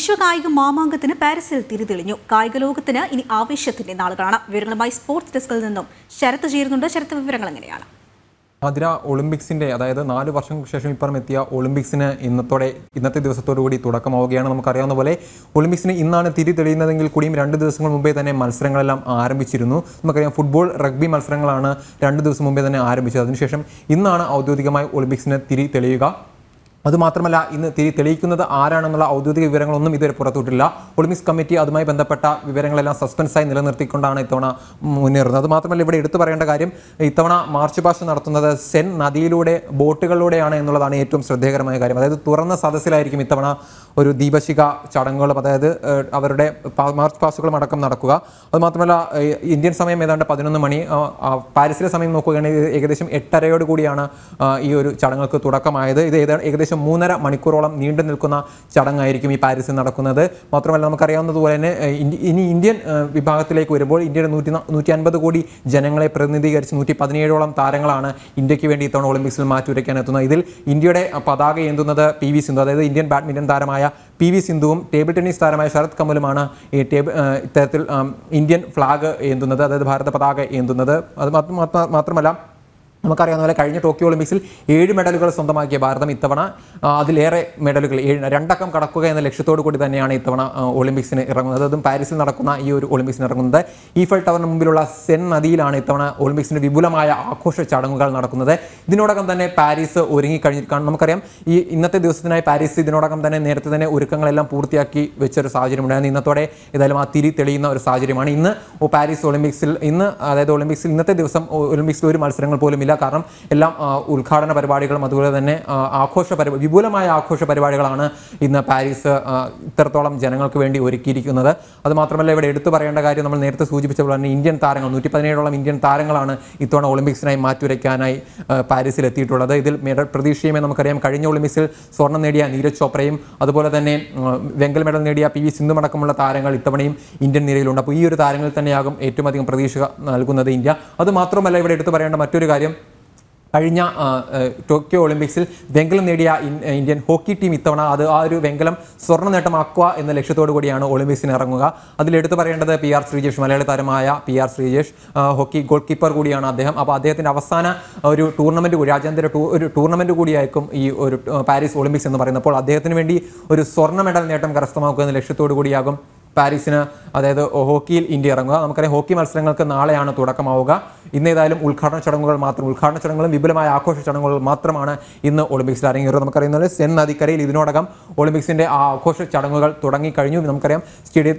വിശ്വകായിക മാമാങ്കത്തിന് പാരീസിൽ തിരിതെളിഞ്ഞു. കായിക ലോകത്തിന് ഇനി ആവേശത്തിന്റെ നാളുകളാണ്. വിവരങ്ങളുമായി സ്പോർട്സ് ഡെസ്കിൽ നിന്നും ശരത്ത് ചേരുന്നുണ്ട്. ശരത്ത് വിവരങ്ങൾ എങ്ങനെയാണ്? ഭദ്ര ഒളിമ്പിക്സിന്റെ അതായത് നാല് വർഷങ്ങൾക്ക് ശേഷം ഇപ്പുറം എത്തിയ ഒളിമ്പിക്സിന് ഇന്നത്തോടെ ഇന്നത്തെ ദിവസത്തോടു കൂടി തുടക്കമാവുകയാണ് നമുക്കറിയാവുന്ന പോലെ. ഒളിമ്പിക്സിന് ഇന്നാണ് തിരി തെളിയുന്നതെങ്കിൽ കൂടിയും രണ്ട് ദിവസങ്ങൾ മുമ്പേ തന്നെ മത്സരങ്ങളെല്ലാം ആരംഭിച്ചിരുന്നു. നമുക്കറിയാം ഫുട്ബോൾ റഗ്ബി മത്സരങ്ങളാണ് രണ്ട് ദിവസം മുമ്പേ തന്നെ ആരംഭിച്ചത്. അതിനുശേഷം ഇന്നാണ് ഔദ്യോഗികമായി ഒളിമ്പിക്സിന് തിരി തെളിയുക അതുമാത്രമല്ല ഇന്ന് തിരി തെളിയിക്കുന്നത് ആരാണെന്നുള്ള ഔദ്യോഗിക വിവരങ്ങളൊന്നും ഇതുവരെ പുറത്തുവിട്ടില്ല ഒളിമ്പിക്സ് കമ്മിറ്റി അതുമായി ബന്ധപ്പെട്ട വിവരങ്ങളെല്ലാം സസ്പെൻസായി നിലനിർത്തിക്കൊണ്ടാണ് ഇത്തവണ മുന്നേറുന്നത്. അതുമാത്രമല്ല ഇവിടെ എടുത്തു പറയേണ്ട കാര്യം ഇത്തവണ മാർച്ച് പാസ്റ്റ് നടത്തുന്നത് സെൻ നദിയിലൂടെ ബോട്ടുകളിലൂടെയാണ് എന്നുള്ളതാണ് ഏറ്റവും ശ്രദ്ധേയകരമായ കാര്യം. അതായത് തുറന്ന സദസ്സിലായിരിക്കും ഇത്തവണ ഒരു ദീപശിക ചടങ്ങുകളും അതായത് അവരുടെ മാർച്ച് പാസ്റ്റുകളും അടക്കം നടക്കുക. അതുമാത്രമല്ല ഇന്ത്യൻ സമയം ഏതാണ്ട് പതിനൊന്ന് മണി പാരീസിലെ സമയം നോക്കുകയാണെങ്കിൽ ഏകദേശം എട്ടരയോട് കൂടിയാണ് ഈ ഒരു ചടങ്ങുകൾക്ക് തുടക്കമായത്. ഇത് ഏതാണ്ട് ഏകദേശം മൂന്നര മണിക്കൂറോളം നീണ്ടു നിൽക്കുന്ന ചടങ്ങായിരിക്കും ഈ പാരീസിൽ നടക്കുന്നത്. മാത്രമല്ല നമുക്കറിയാവുന്നതുപോലെ തന്നെ ഇനി ഇന്ത്യൻ വിഭാഗത്തിലേക്ക് വരുമ്പോൾ ഇന്ത്യയുടെ നൂറ്റി നൂറ്റി അൻപത് കോടി ജനങ്ങളെ പ്രതിനിധീകരിച്ച് നൂറ്റി പതിനേഴോളം താരങ്ങളാണ് ഇന്ത്യയ്ക്ക് വേണ്ടി ഇത്തവണ ഒളിമ്പിക്സിൽ മാറ്റുരയ്ക്കാൻ എത്തുന്നത്. ഇതിൽ ഇന്ത്യയുടെ പതാക ഏന്തുന്നത് പി വി സിന്ധു അതായത് ഇന്ത്യൻ ബാഡ്മിന്റൺ താരമായ പി വി സിന്ധുവും ടേബിൾ ടെന്നീസ് താരമായ ശരത് കമലുമാണ് ഈ ടേബിൾ ഇത്തരത്തിൽ ഇന്ത്യൻ ഫ്ലാഗ് ഏന്തുന്നത് അതായത് ഭാരത പതാക ഏന്തുന്നത്. അത് മാത്രം- മാത്രം- മാത്രമല്ല നമുക്കറിയാവുന്ന പോലെ കഴിഞ്ഞ ടോക്കിയോ ഒളിമ്പിക്സിൽ ഏഴ് മെഡലുകൾ സ്വന്തമാക്കിയ ഭാരതം ഇത്തവണ അതിലേറെ മെഡലുകൾ ഏഴ് രണ്ടക്കം കടക്കുക എന്ന ലക്ഷ്യത്തോടു കൂടി തന്നെയാണ് ഇത്തവണ ഒളിമ്പിക്സിന് ഇറങ്ങുന്നത്. അതും പാരീസിൽ നടക്കുന്ന ഈ ഒരു ഒളിമ്പിക്സിന് ഇറങ്ങുന്നത്. ഈഫൽ ടവറിന് മുമ്പിലുള്ള സെൻ നദിയിലാണ് ഇത്തവണ ഒളിമ്പിക്സിന്റെ വിപുലമായ ആഘോഷ ചടങ്ങുകൾ നടക്കുന്നത്. ഇതിനോടകം തന്നെ പാരീസ് ഒരുങ്ങിക്കഴിഞ്ഞിരിക്കുകയാണ്. നമുക്കറിയാം ഈ ഇന്നത്തെ ദിവസത്തിനായി പാരീസ് ഇതിനോടകം തന്നെ നേരത്തെ തന്നെ ഒരുക്കങ്ങളെല്ലാം പൂർത്തിയാക്കി വെച്ചൊരു സാഹചര്യം ഉണ്ടായിരുന്നു ഇന്നത്തോടെ ഏതായാലും ആ തിരി തെളിയുന്ന ഒരു സാഹചര്യമാണ്. ഇന്ന് പാരീസ് ഒളിമ്പിക്സിൽ ഇന്ന് അതായത് ഒളിമ്പിക്സിൽ ഇന്നത്തെ ദിവസം ഒളിമ്പിക്സിൽ ഒരു മത്സരങ്ങൾ പോലും ഇല്ല കാരണം എല്ലാം ഉദ്ഘാടന പരിപാടികളും അതുപോലെ തന്നെ ആഘോഷ പരിപാടി വിപുലമായ ആഘോഷ പരിപാടികളാണ് ഇന്ന് പാരീസ് ഇത്രത്തോളം ജനങ്ങൾക്ക് വേണ്ടി ഒരുക്കിയിരിക്കുന്നത്. അതുമാത്രമല്ല ഇവിടെ എടുത്തു പറയേണ്ട കാര്യം നമ്മൾ നേരത്തെ സൂചിപ്പിച്ച പോലെ തന്നെ ഇന്ത്യൻ താരങ്ങൾ നൂറ്റി പതിനേഴോളം ഇന്ത്യൻ താരങ്ങളാണ് ഇത്തവണ ഒളിമ്പിക്സിനായി മാറ്റുരയ്ക്കാനായി പാരീസിൽ എത്തിയിട്ടുള്ളത് ഇതിൽ മെഡൽ പ്രതീക്ഷയുമേ നമുക്കറിയാം കഴിഞ്ഞ ഒളിമ്പിക്സിൽ സ്വർണം നേടിയ നീരജ് ചോപ്രയും അതുപോലെ തന്നെ വെങ്കൽ മെഡൽ നേടിയ പി വി സിന്ധു അടക്കമുള്ള താരങ്ങൾ ഇത്തവണയും ഇന്ത്യൻ നിരയിലുണ്ട്. അപ്പോൾ ഈ ഒരു താരങ്ങളിൽ തന്നെയാകും ഏറ്റവും അധികം പ്രതീക്ഷ നൽകുന്നത് ഇന്ത്യ. അതുമാത്രമല്ല ഇവിടെ എടുത്തു പറയേണ്ട മറ്റൊരു കാര്യം കഴിഞ്ഞ ടോക്കിയോ ഒളിമ്പിക്സിൽ വെങ്കലം നേടിയ ഇന്ത്യൻ ഹോക്കി ടീം ഇത്തവണ അത് ആ ഒരു വെങ്കലം സ്വർണ നേട്ടമാക്കുക എന്ന ലക്ഷ്യത്തോടു കൂടിയാണ് ഒളിമ്പിക്സിന് ഇറങ്ങുക. അതിൽ എടുത്തു പറയേണ്ടത് പി ആർ ശ്രീജേഷ് മലയാളി താരമായ P R Sreejesh hockey goalkeeper കൂടിയാണ് അദ്ദേഹം. അപ്പോൾ അദ്ദേഹത്തിന്റെ അവസാന ഒരു ടൂർണമെന്റ് കൂടി രാജ്യാന്തര ടൂ ഒരു ടൂർണമെന്റ് കൂടിയായിരിക്കും ഈ ഒരു പാരീസ് ഒളിമ്പിക്സ് എന്ന് പറയുന്നത്. അപ്പോൾ അദ്ദേഹത്തിന് വേണ്ടി ഒരു സ്വർണ മെഡൽ നേട്ടം കരസ്ഥമാക്കുക എന്ന ലക്ഷ്യത്തോടു കൂടിയാകും പാരീസിന് അതായത് ഹോക്കിയിൽ ഇന്ത്യ ഇറങ്ങുക. നമുക്കറിയാം ഹോക്കി മത്സരങ്ങൾക്ക് നാളെയാണ് തുടക്കമാവുക. ഇന്ന് ഏതായാലും ഉദ്ഘാടന ചടങ്ങുകൾ മാത്രം ഉദ്ഘാടന ചടങ്ങുകളും വിപുലമായ ആഘോഷ ചടങ്ങുകളും മാത്രമാണ് ഇന്ന് ഒളിമ്പിക്സിൽ അരങ്ങേറുന്നത്. നമുക്കറിയുന്നത് സെൻ നദിക്കരയിൽ ഇതിനോടകം ഒളിമ്പിക്സിന്റെ ആഘോഷ ചടങ്ങുകൾ തുടങ്ങിക്കഴിഞ്ഞു. നമുക്കറിയാം സ്റ്റേഡിയ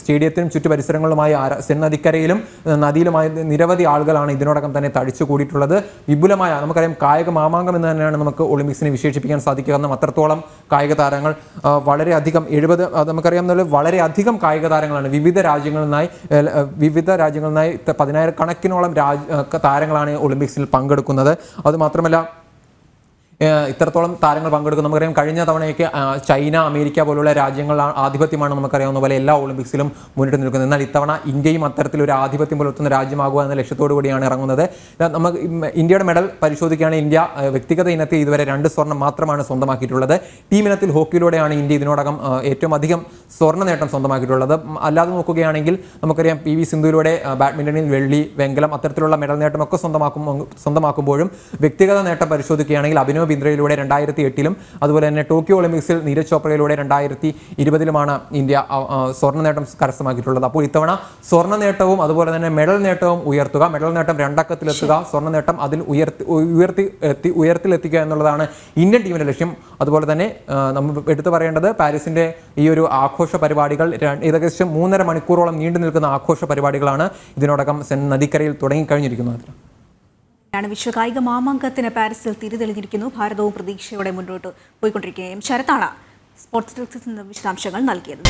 സ്റ്റേഡിയത്തിനും ചുറ്റു പരിസരങ്ങളുമായി സെൻ നദിക്കരയിലും നദിയിലുമായി നിരവധി ആളുകളാണ് ഇതിനോടകം തന്നെ തടിച്ചു കൂടിയിട്ടുള്ളത് വിപുലമായ നമുക്കറിയാം കായിക മാമാങ്കം എന്ന് തന്നെയാണ് നമുക്ക് ഒളിമ്പിക്സിനെ വിശേഷിപ്പിക്കാൻ സാധിക്കുക. കാരണം അത്രത്തോളം കായിക താരങ്ങൾ വളരെയധികം എഴുപത് നമുക്കറിയാം നമുക്കറിയാം പോലെ വളരെയധികം കായിക താരങ്ങളാണ്. വിവിധ രാജ്യങ്ങളിൽ നിന്നായി വിവിധ രാജ്യങ്ങളിൽ നിന്നായി പതിനായിരക്കണക്കിനോളം രാജ് താരങ്ങളാണ് ഒളിമ്പിക്സിൽ പങ്കെടുക്കുന്നത്. അത് മാത്രമല്ല ഏഹ് ഇത്രത്തോളം താരങ്ങൾ പങ്കെടുക്കും നമുക്കറിയാം കഴിഞ്ഞ തവണയൊക്കെ ചൈന അമേരിക്ക പോലുള്ള രാജ്യങ്ങളാണ് ആധിപത്യമാണ് നമുക്കറിയാവുന്ന പോലെ എല്ലാ ഒളിമ്പിക്സിലും മുന്നിട്ട് നിൽക്കുന്നത് എന്നാൽ ഇത്തവണ ഇന്ത്യയും അത്തരത്തിലൊരു ആധിപത്യം പുലർത്തുന്ന രാജ്യമാകുക എന്ന ലക്ഷ്യത്തോടു കൂടിയാണ് ഇറങ്ങുന്നത്. നമുക്ക് ഇന്ത്യയുടെ മെഡൽ പരിശോധിക്കുകയാണെങ്കിൽ ഇന്ത്യ വ്യക്തിഗത ഇനത്തിൽ ഇതുവരെ രണ്ട് സ്വർണം മാത്രമാണ് സ്വന്തമാക്കിയിട്ടുള്ളത്. ടീം ഇനത്തിൽ ഹോക്കിയിലൂടെയാണ് ഇന്ത്യ ഇതിനോടകം ഏറ്റവും അധികം സ്വർണ നേട്ടം സ്വന്തമാക്കിയിട്ടുള്ളത്. അല്ലാതെ നോക്കുകയാണെങ്കിൽ നമുക്കറിയാം പി വി സിന്ധുവിലൂടെ ബാഡ്മിന്റണിൽ വെള്ളി വെങ്കലം അത്തരത്തിലുള്ള മെഡൽ നേട്ടമൊക്കെ സ്വന്തമാക്കും സ്വന്തമാക്കുമ്പോഴും വ്യക്തിഗത നേട്ടം പരിശോധിക്കുകയാണെങ്കിൽ അഭിനവ് ബിന്ദ്രയിലൂടെ രണ്ടായിരത്തി എട്ടിലും അതുപോലെ തന്നെ ടോക്കിയോ ഒളിമ്പിക്സിൽ നീരജ് ചോപ്രയിലൂടെ രണ്ടായിരത്തി ഇരുപതിലുമാണ് ഇന്ത്യ സ്വർണ നേട്ടം കരസ്ഥമാക്കിയിട്ടുള്ളത്. അപ്പോൾ ഇത്തവണ സ്വർണ നേട്ടവും അതുപോലെ തന്നെ മെഡൽ നേട്ടവും ഉയർത്തുക. മെഡൽ നേട്ടം രണ്ടക്കത്തിലെത്തുക. സ്വർണ നേട്ടം അതിൽ ഉയർത്തി ഉയർത്തി എത്തി ഉയർത്തിലെത്തിക്കുക എന്നുള്ളതാണ് ഇന്ത്യൻ ടീമിന്റെ ലക്ഷ്യം. അതുപോലെ തന്നെ നമ്മൾ എടുത്തു പറയേണ്ടത് പാരീസിന്റെ ഈ ഒരു ആഘോഷ പരിപാടികൾ ഏകദേശം മൂന്നര മണിക്കൂറോളം നീണ്ടു നിൽക്കുന്ന ആഘോഷ പരിപാടികളാണ് ഇതിനോടകം സെൻ നദിക്കരയിൽ തുടങ്ങിക്കഴിഞ്ഞിരിക്കുന്നത്. ാണ് വിശ്വകായിക മാമാങ്കത്തിന് പാരീസിൽ തിരിതെളിഞ്ഞിരിക്കുന്നു. ഭാരതവും പ്രതീക്ഷയോടെ മുന്നോട്ട് പോയിക്കൊണ്ടിരിക്കുകയും ശരത്താണ് സ്പോർട്സ് ഡെസ്കിൽ നിന്ന് വിശദാംശങ്ങൾ നൽകിയത്.